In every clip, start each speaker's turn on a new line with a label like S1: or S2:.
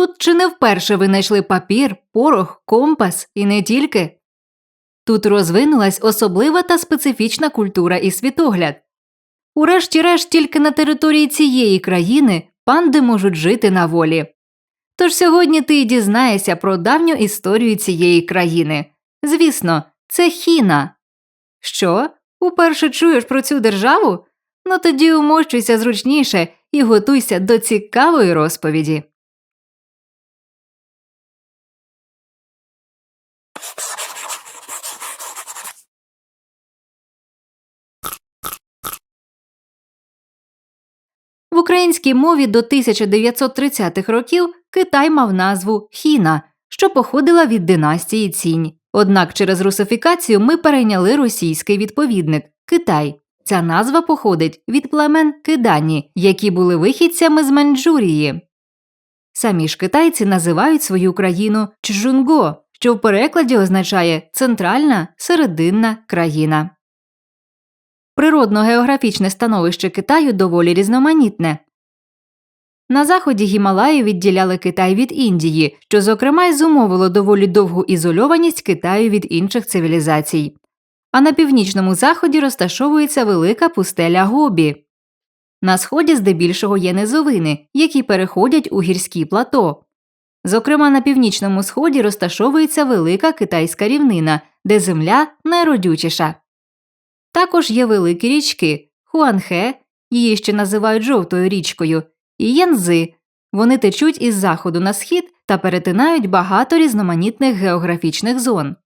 S1: Тут чи не вперше винайшли папір, порох, компас і не тільки. Тут розвинулась особлива та специфічна культура і світогляд. Урешті-решт, тільки на території цієї країни панди можуть жити на волі. Тож сьогодні ти й дізнаєшся про давню історію цієї країни. Звісно, це Хіна. Що? Уперше чуєш про цю державу? Ну тоді умощуйся зручніше і готуйся до цікавої розповіді. Українській мові до 1930-х років Китай мав назву Хіна, що походила від династії Цінь. Однак через русифікацію ми перейняли російський відповідник Китай. Ця назва походить від племен Кидані, які були вихідцями з Маньчжурії. Самі ж китайці називають свою країну Чжунго, що в перекладі означає центральна серединна країна. Природно-географічне становище Китаю доволі різноманітне. На заході Гімалаї відділяли Китай від Індії, що, зокрема, й зумовило доволі довгу ізольованість Китаю від інших цивілізацій. А на північному заході розташовується велика пустеля Гобі. На сході здебільшого є низовини, які переходять у гірські плато. Зокрема, на північному сході розташовується велика китайська рівнина, де земля найродючіша. Також є великі річки Хуанхе, її ще називають жовтою річкою, і Янзи. Вони течуть із заходу на схід та перетинають багато різноманітних географічних зон.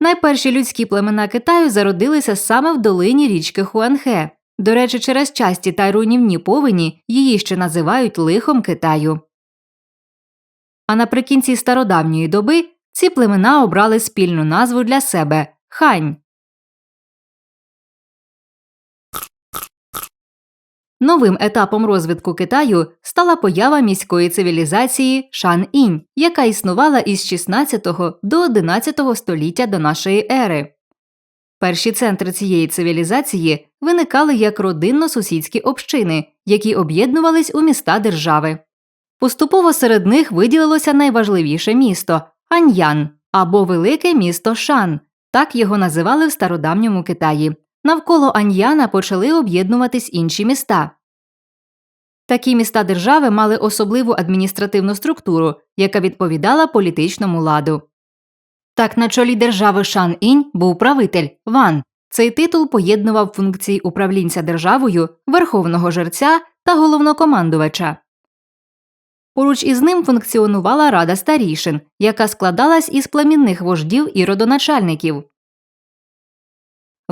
S1: Найперші людські племена Китаю зародилися саме в долині річки Хуанхе. До речі, через часті та руйнівні повені її ще називають лихом Китаю. А наприкінці стародавньої доби ці племена обрали спільну назву для себе хань. Новим етапом розвитку Китаю стала поява міської цивілізації Шан-інь, яка існувала із 16 до 11 століття до нашої ери. Перші центри цієї цивілізації виникали як родинно-сусідські общини, які об'єднувались у міста держави. Поступово серед них виділилося найважливіше місто Аньян або Велике місто Шан, так його називали в стародавньому Китаї. Навколо Аньяна почали об'єднуватись інші міста. Такі міста держави мали особливу адміністративну структуру, яка відповідала політичному ладу. Так, на чолі держави Шан Інь був правитель Ван. Цей титул поєднував функції управлінця державою, верховного жерця та головнокомандувача. Поруч із ним функціонувала рада старішин, яка складалась із племінних вождів і родоначальників.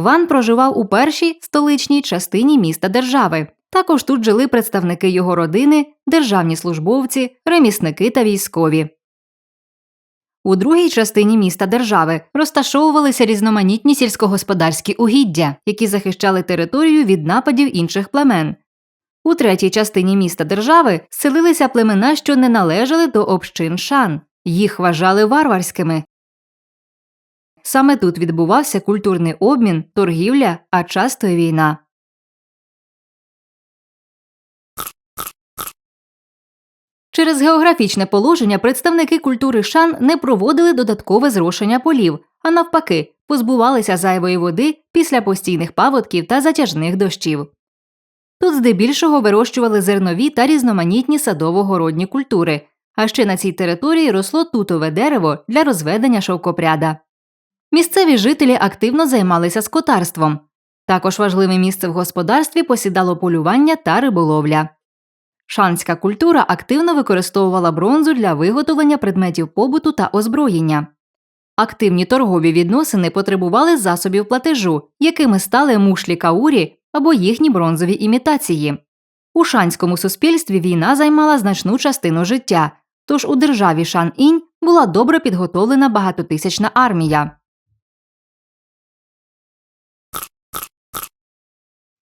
S1: Ван проживав у першій столичній частині міста держави. Також тут жили представники його родини, державні службовці, ремісники та військові. У другій частині міста держави розташовувалися різноманітні сільськогосподарські угіддя, які захищали територію від нападів інших племен. У третій частині міста держави селилися племена, що не належали до общин шан, їх вважали варварськими. Саме тут відбувався культурний обмін, торгівля, а часто й війна. Через географічне положення представники культури шан не проводили додаткове зрошення полів, а навпаки, позбувалися зайвої води після постійних паводків та затяжних дощів. Тут здебільшого вирощували зернові та різноманітні садово-городні культури, а ще на цій території росло тутове дерево для розведення шовкопряда. Місцеві жителі активно займалися скотарством. Також важливе місце в господарстві посідало полювання та риболовля. Шанська культура активно використовувала бронзу для виготовлення предметів побуту та озброєння. Активні торгові відносини потребували засобів платежу, якими стали мушлі каурі або їхні бронзові імітації. У шанському суспільстві війна займала значну частину життя, тож у державі Шан-інь була добре підготовлена багатотисячна армія.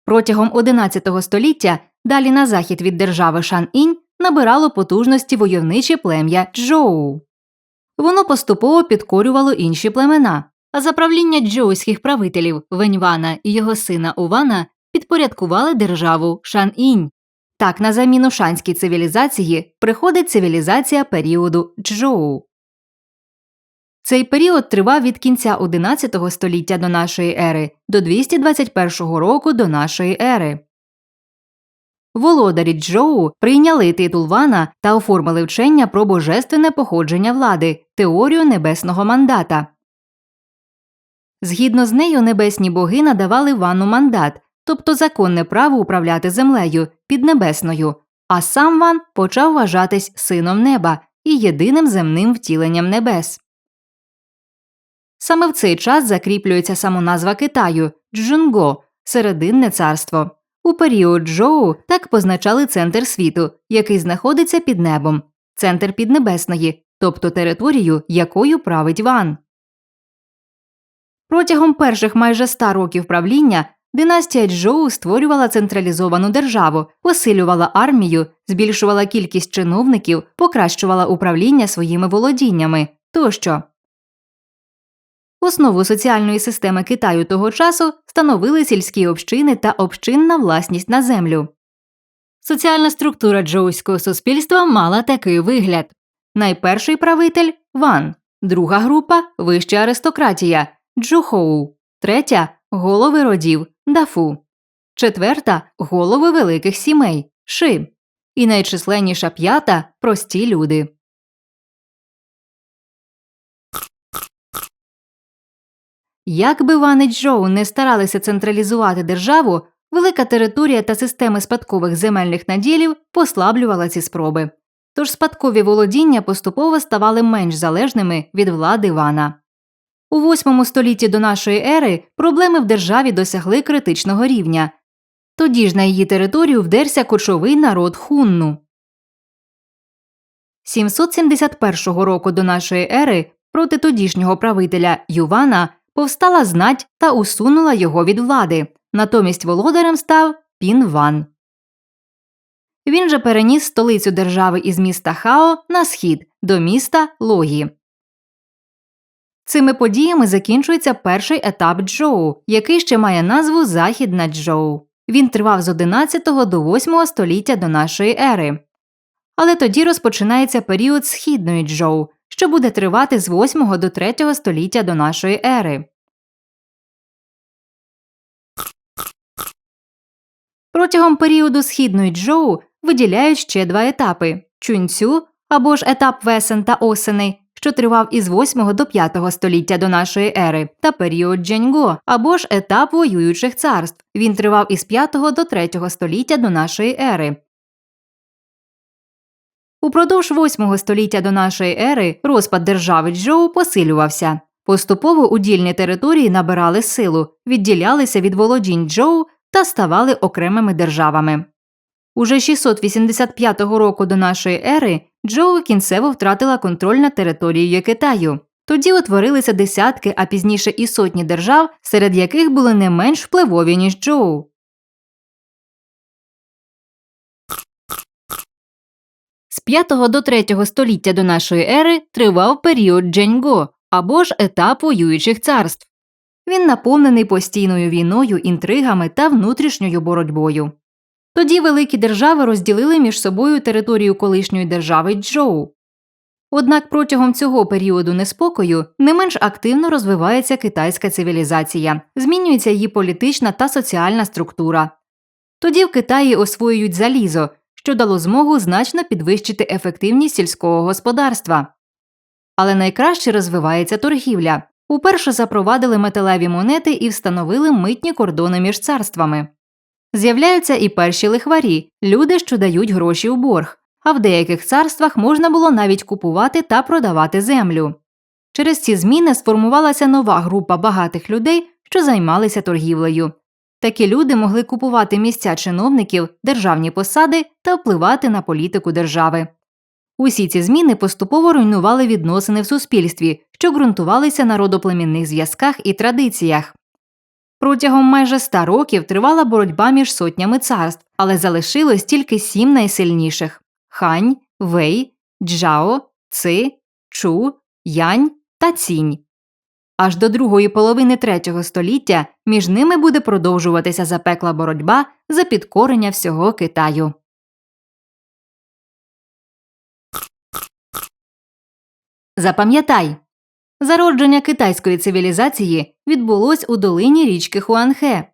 S1: Протягом XI століття далі на захід від держави Шан-інь набирало потужності войовниче плем'я Чжоу. Воно поступово підкорювало інші племена, а за правління джоуських правителів Веньвана і його сина Увана підпорядкували державу Шан-інь. Так, на заміну шанській цивілізації приходить цивілізація періоду Чжоу. Цей період тривав від кінця 11 століття до нашої ери до 221 року до нашої ери. Володарі Джоу прийняли титул Вана та оформили вчення про божественне походження влади, теорію небесного мандата. Згідно з нею, небесні боги надавали Вану мандат, тобто законне право управляти землею піднебесною, а сам Ван почав вважатись сином неба і єдиним земним втіленням небес. Саме в цей час закріплюється самоназва Китаю Джунго серединне царство. У період Джоу так позначали центр світу, який знаходиться під небом, центр піднебесної, тобто територію, якою править Ван. Протягом перших майже ста років правління династія Джоу створювала централізовану державу, посилювала армію, збільшувала кількість чиновників, покращувала управління своїми володіннями тощо. Основу соціальної системи Китаю того часу становили сільські общини та общинна власність на землю. Соціальна структура джоуського суспільства мала такий вигляд найперший правитель Ван, друга група вища аристократія Джухоу, третя голови родів дафу, четверта голови великих сімей ши, і найчисленніша п'ята прості люди. Як би Ван і Джоу не старалися централізувати державу, велика територія та системи спадкових земельних наділів послаблювала ці спроби. Тож спадкові володіння поступово ставали менш залежними від влади Вана. У восьмому столітті до нашої ери проблеми в державі досягли критичного рівня. Тоді ж на її територію вдерся кочовий народ хунну. 771 року до нашої ери проти тодішнього правителя Ювана повстала знать та усунула його від влади. Натомість володарем став Пін-Ван. Він же переніс столицю держави із міста Хао на схід до міста Логі. Цими подіями закінчується перший етап Джоу, який ще має назву Західна Джоу. Він тривав з 11 до 8 століття до нашої ери. Але тоді розпочинається період східної Джоу, що буде тривати з 8 до 3 століття до нашої ери. Протягом періоду східної Джоу виділяють ще два етапи чунцю або ж етап весен та осени, що тривав із 8 до 5 століття до нашої ери, та період Дженьго або ж етап воюючих царств. Він тривав із 5 до 3 століття до нашої ери. Упродовж 8 століття до нашої ери розпад держави Джоу посилювався. Поступово удільні території набирали силу, відділялися від володінь Джоу та ставали окремими державами. Уже 685 року до нашої ери Джоу кінцево втратила контроль над територією Китаю. Тоді утворилися десятки, а пізніше і сотні держав, серед яких були не менш впливові, ніж Джоу. 5 до 3 століття до нашої ери тривав період Дженьго або ж етап воюючих царств. Він наповнений постійною війною, інтригами та внутрішньою боротьбою. Тоді великі держави розділили між собою територію колишньої держави Джоу. Однак протягом цього періоду неспокою не менш активно розвивається китайська цивілізація, змінюється її політична та соціальна структура. Тоді в Китаї освоюють залізо, що дало змогу значно підвищити ефективність сільського господарства. Але найкраще розвивається торгівля. Уперше запровадили металеві монети і встановили митні кордони між царствами. З'являються і перші лихварі люди, що дають гроші у борг, а в деяких царствах можна було навіть купувати та продавати землю. Через ці зміни сформувалася нова група багатих людей, що займалися торгівлею. Такі люди могли купувати місця чиновників, державні посади та впливати на політику держави. Усі ці зміни поступово руйнували відносини в суспільстві, що ґрунтувалися на родоплемінних зв'язках і традиціях. Протягом майже ста років тривала боротьба між сотнями царств, але залишилось тільки сім найсильніших хань, вей, джао, ци, чу, янь та цінь. Аж до другої половини третього століття між ними буде продовжуватися запекла боротьба за підкорення всього Китаю. Запам'ятай зародження китайської цивілізації відбулось у долині річки Хуанхе.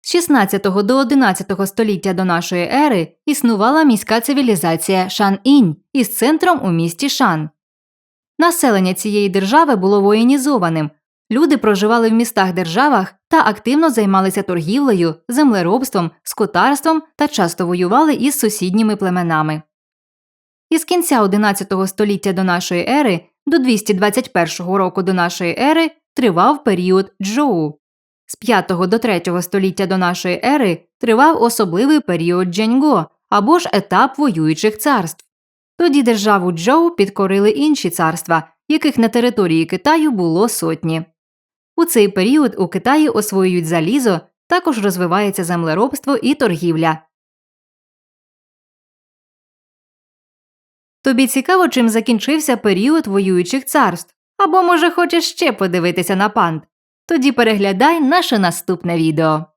S1: З 16 до 11 століття до нашої ери існувала міська цивілізація Шан-Інь із центром у місті Шан. Населення цієї держави було воєнізованим. Люди проживали в містах-державах та активно займалися торгівлею, землеробством, скотарством та часто воювали із сусідніми племенами. Із кінця 11 століття до нашої ери до 221 року до нашої ери тривав період Джоу. З 5 до 3 століття до нашої ери тривав особливий період Дженьго або ж етап воюючих царств. Тоді державу Джоу підкорили інші царства, яких на території Китаю було сотні. У цей період у Китаї освоюють залізо, також розвивається землеробство і торгівля. Тобі цікаво, чим закінчився період воюючих царств? Або, може, хочеш ще подивитися на панд? Тоді переглядай наше наступне відео.